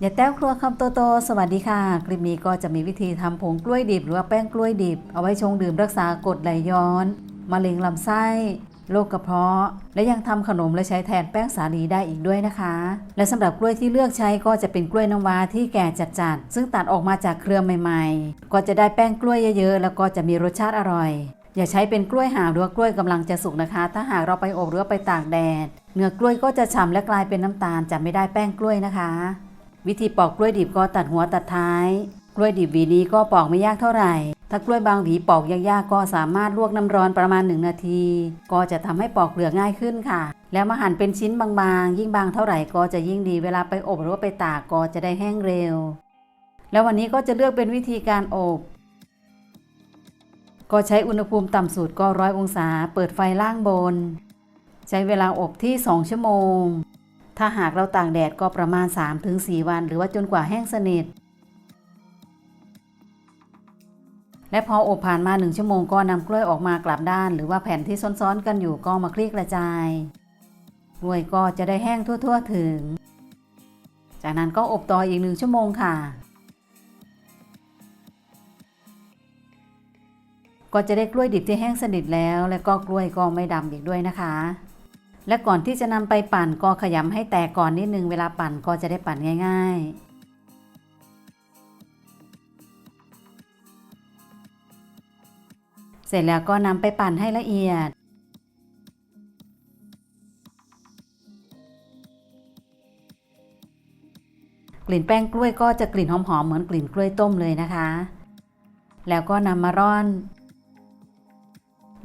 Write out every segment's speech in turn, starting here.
อย่าแต้วครัวคำโตโตสวัสดีค่ะ คลิปนี้ก็จะมีวิธีทำผงกล้วยดิบหรือว่าแป้งกล้วยดิบ เอาไว้ชงดื่มรักษากรดไหลย้อนมะเร็งลำไส้โรคกระเพาะ และยังทำขนมและใช้แทนแป้งสาลีได้อีกด้วยนะคะ และสำหรับกล้วยที่เลือกใช้ก็จะเป็นกล้วยน้ำว้าที่แก่จัดๆซึ่งตัดออกมาจากเครือใหม่ ๆ ก็จะได้แป้งกล้วยเยอะๆ แล้วก็จะมีรสชาติอร่อย อย่าใช้เป็นกล้วยหาวหรือว่ากล้วยกำลังจะสุกนะคะ ถ้าหากเราไปอบหรือว่าไปตากแดด เนื้อกล้วยก็จะฉ่ำและกลายเป็นน้ำตาลจะไม่ได้แป้งกล้วยนะคะ วิธีปอกกล้วยดิบก็ตัดหัวตัดท้าย กล้วยดิบหวีนี้ก็ปอกไม่ยากเท่าไหร่ ถ้ากล้วยบางหวีปอกยากๆก็สามารถลวกน้ำร้อนประมาณ 1 นาที ก็จะทำให้ปอกเปลือกง่ายขึ้นค่ะ แล้วมาหั่นเป็นชิ้นบางๆ ยิ่งบางเท่าไหร่ก็จะยิ่งดีเวลาไปอบหรือว่าไปตากก็จะได้แห้งเร็ว แล้ววันนี้ก็จะเลือกเป็นวิธีการอบ ก็ใช้อุณหภูมิต่ำสุดก็ร้อยองศา เปิดไฟล่างบน ใช้เวลาอบที่ 2 ชั่วโมง ถ้าหากเราตากแดดก็ประมาณ 3-4 วัน หรือว่าจนกว่าแห้งสนิทและพออบผ่านมา 1 ชั่วโมงก็นำกล้วยออกมากลับด้าน หรือว่าแผ่นที่ซ้อนๆกันอยู่ก็มาคลี่กระจาย กล้วยก็จะได้แห้งทั่วๆถึง จากนั้นก็อบต่ออีกหนึ่งชั่วโมงค่ะ ก็จะได้กล้วยดิบที่แห้งสนิทแล้ว และก็กล้วยก็ไม่ดำอีกด้วยนะคะ และก่อนที่จะนำไปปั่นก็ขยำให้แตกก่อนนิดนึงเวลาปั่นก็จะได้ปั่นง่าย ๆเสร็จแล้วก็นำไปปั่นให้ละเอียด กลิ่นแป้งกล้วยก็จะกลิ่นหอมๆเหมือนกลิ่นกล้วยต้มเลยนะคะ แล้วก็นำมาร่อน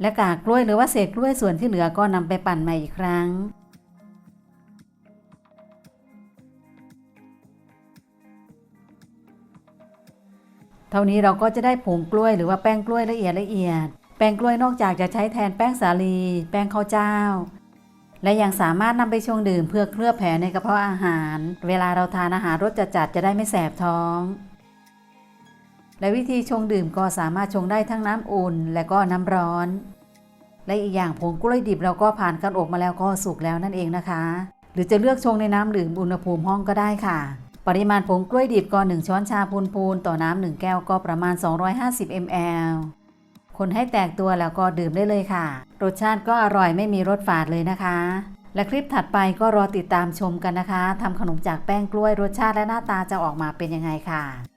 และกากกล้วยหรือว่าเศษกล้วยส่วนที่เหลือก็นำไปปั่นใหม่อีกครั้ง เท่านี้เราก็จะได้ผงกล้วยหรือว่าแป้งกล้วยละเอียดละเอียด แป้งกล้วยนอกจากจะใช้แทนแป้งสาลี แป้งข้าวเจ้า และยังสามารถนำไปชงดื่มเพื่อเคลือบแผลในกระเพาะอาหาร เวลาเราทานอาหารรสจัดๆจะได้ไม่แสบท้อง และวิธีชงดื่มก็สามารถชงได้ทั้งน้ำอุ่นและก็น้ำร้อน และอีกอย่างผงกล้วยดิบเราก็ผ่านการอบมาแล้วก็สุกแล้วนั่นเองนะคะ หรือจะเลือกชงในน้ำดื่มอุณหภูมิห้องก็ได้ค่ะ ปริมาณผงกล้วยดิบก็ 1 ช้อนชาพูนๆต่อน้ำ1แก้วก็ประมาณ 250 ml คนให้แตกตัวแล้วก็ดื่มได้เลยค่ะ รสชาติก็อร่อยไม่มีรสฝาดเลยนะคะ และคลิปถัดไปก็รอติดตามชมกันนะคะทำขนมจากแป้งกล้วยรสชาติและหน้าตาจะออกมาเป็นยังไงค่ะ